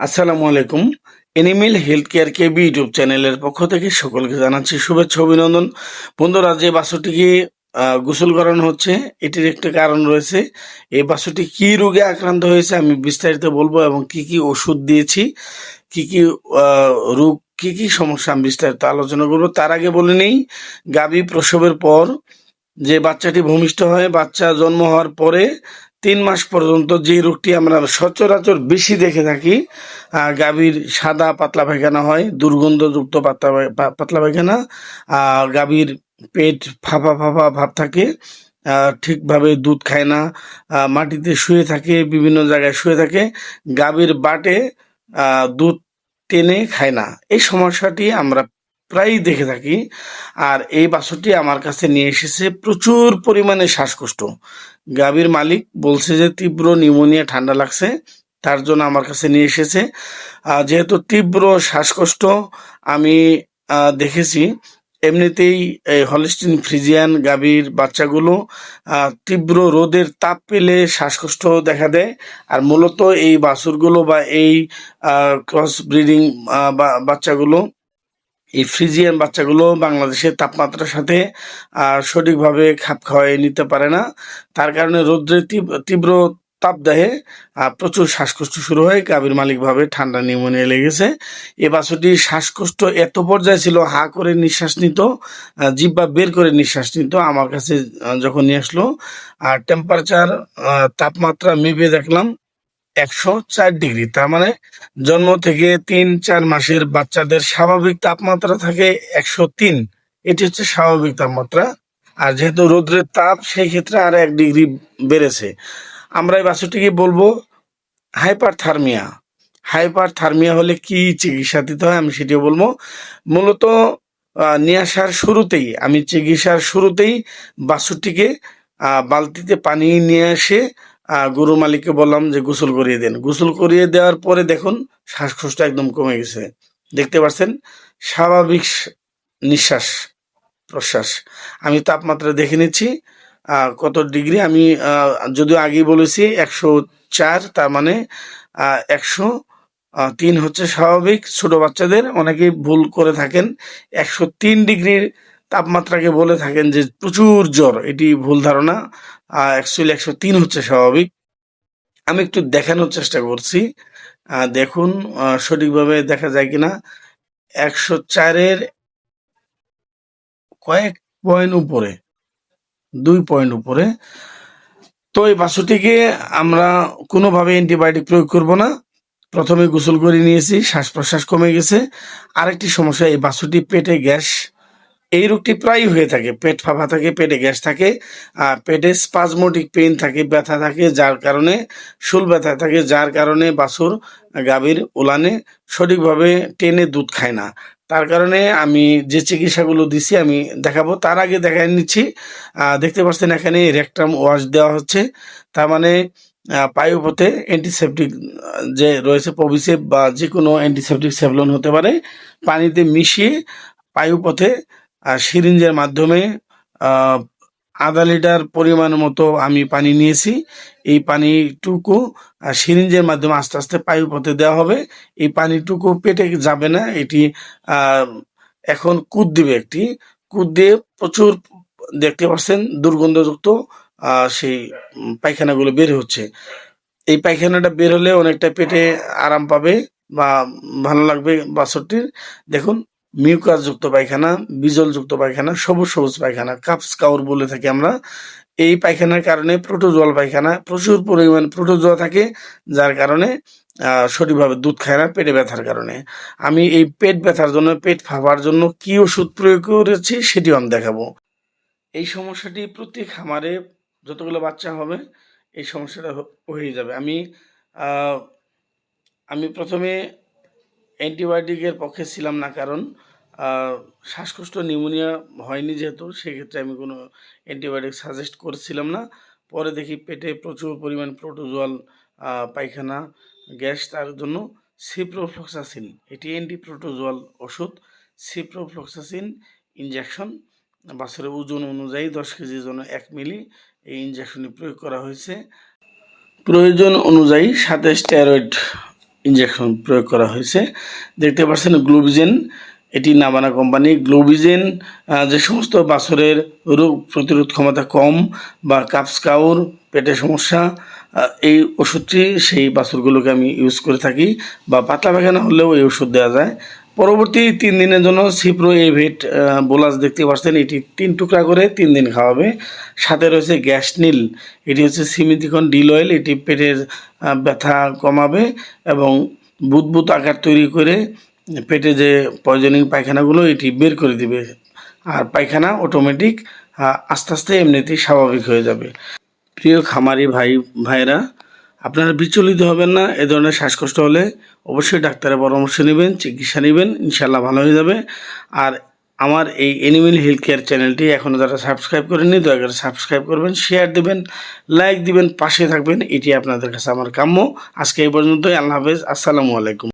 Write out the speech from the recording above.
আসসালামু আলাইকুম। Animal health care KB YouTube চ্যানেলের পক্ষ থেকে সকলকে জানাচ্ছি শুভেচ্ছা, অভিনন্দন। বন্ধুরা, যে বাছুরটিকে গোসল করানো হচ্ছে, এটির একটি কারণ রয়েছে। এই বাছুরটি কি রোগে আক্রান্ত হয়েছে আমি বিস্তারিত বলব এবং কি কি ওষুধ দিয়েছি, কি কি রোগ, কি কি সমস্যা আমি বিস্তারিত আলোচনা করব। তার আগে বলে নেই, গাভী প্রসবের পর যে বাচ্চাটি ভূমিষ্ঠ হয়, বাচ্চা জন্ম হওয়ার পরে তিন মাস পর্যন্ত যে রোগটি আমরা সচরাচর বেশি দেখে থাকি গাভীর সাদা পাতলা পায়খানা হয়, দুর্গন্ধযুক্ত পাতলা পাতলা পায়খানা, আর গাভীর পেট ফাঁপা ফাঁপা ভাব থাকে ঠিকভাবে দুধ খায় না মাটিতে শুয়ে থাকে, বিভিন্ন জায়গায় শুয়ে থাকে, গাভীর বাটে দুধ টেনে খায় না। এই সমস্যাটি আমরা প্রায়ই দেখে থাকি। আর এই বাছুরটি আমার কাছে নিয়ে এসেছে প্রচুর পরিমাণে শ্বাসকষ্ট। গাভীর মালিক বলছে যে, তীব্র নিউমোনিয়া ঠান্ডা লাগছে, তার জন্য আমার কাছে নিয়ে এসেছে। যেহেতু তীব্র শ্বাসকষ্ট, আমি দেখেছি, এমনিতেই এই হলিস্টিন ফ্রিজিয়ান গাভীর বাচ্চাগুলো তীব্র রোদের তাপ পেলে শ্বাসকষ্ট দেখা দেয়। আর মূলত এই বাছুরগুলো বা এই ক্রস ব্রিডিং বাচ্চাগুলো এই ফ্রিজিয়ান বাচ্চাগুলো বাংলাদেশের তাপমাত্রার সাথে আহ, সঠিকভাবে খাপ খাওয়াই নিতে পারে না। তার কারণে রৌদ্রের তীব- তীব্র তাপদাহে প্রচুর শ্বাসকষ্ট শুরু হয়। গাভীর মালিকভাবে ঠান্ডা নিউমোনিয়া লেগেছে এ বাছুরটির শ্বাসকষ্ট এত পর্যায়ে ছিল হা করে নিঃশ্বাস নিত জিহ্বা বের করে নিঃশ্বাস নিত আমার কাছে যখন নিয়ে আসলো। আর টেম্পারেচার তাপমাত্রা মেপে দেখলাম একশো চার ডিগ্রি। তার মানে জন্ম থেকে তিন, চার মাসের বাচ্চাদের স্বাভাবিক তাপমাত্রা থাকে একশো তিন। এটি হচ্ছে স্বাভাবিক তাপমাত্রা। আর যেহেতু রৌদ্রের তাপ, সেই ক্ষেত্রে আর এক ডিগ্রি বেড়েছে। আমরা এই বাচ্চাটিকে বলব হাইপার থার্মিয়া হাইপার থার্মিয়া হলে কি চিকিৎসা দিতে হয় আমি সেটিও বলব। মূলত নিয়ে আসার শুরুতেই, আমি চিকিৎসার শুরুতেই বাছুরটিকে বালতিতে পানি নিয়ে এসে গরু মালিককে বললাম যে গোসল করিয়ে দেন। গোসল করিয়ে দেওয়ার পরে দেখুন শ্বাসকষ্ট একদম কমে গেছে। দেখতে পাচ্ছেন? স্বাভাবিক নিঃশ্বাস, প্রশ্বাস। আমি তাপমাত্রা দেখে নিচ্ছি কত ডিগ্রি? আমি যদিও আগেই বলেছি একশো চার, তার মানে একশো তিন হচ্ছে স্বাভাবিক। ছোট বাচ্চাদের অনেকেই ভুল করে থাকেন। একশো তিন ডিগ্রির তাপমাত্রাকে বলে থাকেন যে প্রচুর জ্বর, এটি ভুল ধারণা। অ্যাকচুয়ালি একশো তিন হচ্ছে স্বাভাবিক। আমি একটু দেখানোর চেষ্টা করছি। দেখুন সঠিকভাবে দেখা যায় কিনা। একশো চারের কয়েক পয়েন্ট উপরে, দুই পয়েন্ট উপরে। তো এই বাসুটিকে আমরা কোনোভাবে অ্যান্টিবায়োটিক প্রয়োগ করব না। প্রথমে গোসল করে নিয়েছি শ্বাস প্রশ্বাস কমে গেছে। আরেকটি সমস্যা, এই বাসুটি পেটে গ্যাস এই রোগটি প্রায় হয়ে থাকে। পেট ফাঁপা থাকে, পেটে গ্যাস থাকে, আর পেটে স্পাজমোটিক পেন থাকে, ব্যথা থাকে, যার কারণে, শুল ব্যথা থাকে, যার কারণে বাছুর, গাভীর উলানে সঠিকভাবে টেনে দুধ খায় না। তার কারণে আমি যে চিকিৎসাগুলো দিছি আমি দেখাবো। তার আগে দেখাই নিচ্ছি দেখতে পাচ্ছেন এখানে রেকটাম ওয়াশ দেওয়া হচ্ছে। তার মানে পায়ুপথে অ্যান্টিসেপটিক যে রয়েছে পবিসেপ বা যে কোনো অ্যান্টিসেপটিক সেভলন হতে পারে, পানিতে মিশিয়ে পায়ুপথে আর সিরিঞ্জের মাধ্যমে আধা লিটার পরিমাণ মতো আমি পানি নিয়েছি। এই পানিটুকু সিরিঞ্জের মাধ্যমে আস্তে আস্তে পায়ু পথে দেওয়া হবে। এই পানিটুকু পেটে যাবে না, এটি এখন কুদ দিবে একটি। কুদ দিয়ে প্রচুর দেখতে পাচ্ছেন দুর্গন্ধযুক্ত সেই পায়খানাগুলো বের হচ্ছে। এই পায়খানাটা বের হলে অনেকটা পেটে আরাম পাবে বা ভালো লাগবে বাছরটির। দেখুন মিউকাস যুক্ত পায়খানা বিজল যুক্ত পায়খানা, সবুজ সবুজ পায়খানা কাপস কাউর বলে থাকি আমরা। এই পায়খানার কারণে প্রোটোজোয়াল পায়খানা, প্রচুর পরিমাণ প্রোটোজোয়া থাকে, যার কারণে সঠিকভাবে দুধ খায় না, পেটে ব্যথার কারণে। আমি এই পেট ব্যথার জন্য, পেট ফাঁপার জন্য কি ওষুধ প্রয়োগ করেছি সেটিও আমি দেখাবো। এই সমস্যাটি প্রতি খামারে যতগুলো বাচ্চা হবে, এই সমস্যাটা হয়ে যাবে। আমি আমি প্রথমে অ্যান্টিবায়োটিকের পক্ষে ছিলাম না, কারণ শ্বাসকষ্ট, নিউমোনিয়া হয়নি যেহেতু, সেক্ষেত্রে আমি কোনো অ্যান্টিবায়োটিক সাজেস্ট করছিলাম না। পরে দেখি পেটে প্রচুর পরিমাণ প্রোটোজোয়াল পায়খানা, গ্যাস, তার জন্য সিপ্রোফ্লক্সাসিন, এটি অ্যান্টি প্রোটোজোয়াল ওষুধ, সিপ্রোফ্লক্সাসিন ইনজেকশন বাছরের ওজন অনুযায়ী দশ কেজির জন্য এক মিলি এই ইনজেকশনটি প্রয়োগ করা হয়েছে। প্রয়োজন অনুযায়ী সাথে স্টেরয়েড ইঞ্জেকশন প্রয়োগ করা হয়েছে। দেখতে পাচ্ছেন গ্লোবিজেন এটি নামানা কোম্পানি গ্লোবিজেন যে সমস্ত বাছরের রোগ প্রতিরোধ ক্ষমতা কম বা কাপসকাউর পেটের সমস্যা এই ওষুধটি সেই বাছুরগুলোকে আমি ইউজ করে থাকি বা পাতলা পায়খানা হলেও এই ওষুধ দেওয়া যায়। পরবর্তী তিন দিনের জন্য সিপ্রো এভেট বোলাস দেখতে পাচ্ছেন, এটি তিন টুকরা করে তিন দিন খাওয়াবে। সাথে রয়েছে গ্যাস নীল, এটি হচ্ছে সিমিতিকন ডিল অয়েল, এটি পেটের ব্যথা কমাবে এবং বুদবুদ আকার তৈরি করে পেটে যে পয়জনিং পায়খানাগুলো, এটি বের করে দিবে। আর পায়খানা অটোমেটিক আস্তে আস্তে এমনিতেই স্বাভাবিক হয়ে যাবে। প্রিয় খামারি ভাই ভাইরা আপনারা বিচলিত হবেন না, এ ধরনের শ্বাসকষ্ট হলে অবশ্যই ডাক্তারের পরামর্শ নেবেন, চিকিৎসা নেবেন ইনশাল্লাহ ভালো হয়ে যাবে। আর আমার এই এনিমেল হেলথ কেয়ার চ্যানেলটি এখনও যারা সাবস্ক্রাইব করেননি, দয়া করে সাবস্ক্রাইব করবেন শেয়ার দেবেন লাইক দিবেন, পাশে থাকবেন, এটি আপনাদের কাছে আমার কাম্য। আজকে এই পর্যন্তই, আল্লাহ হাফেজ, আসসালামু আলাইকুম।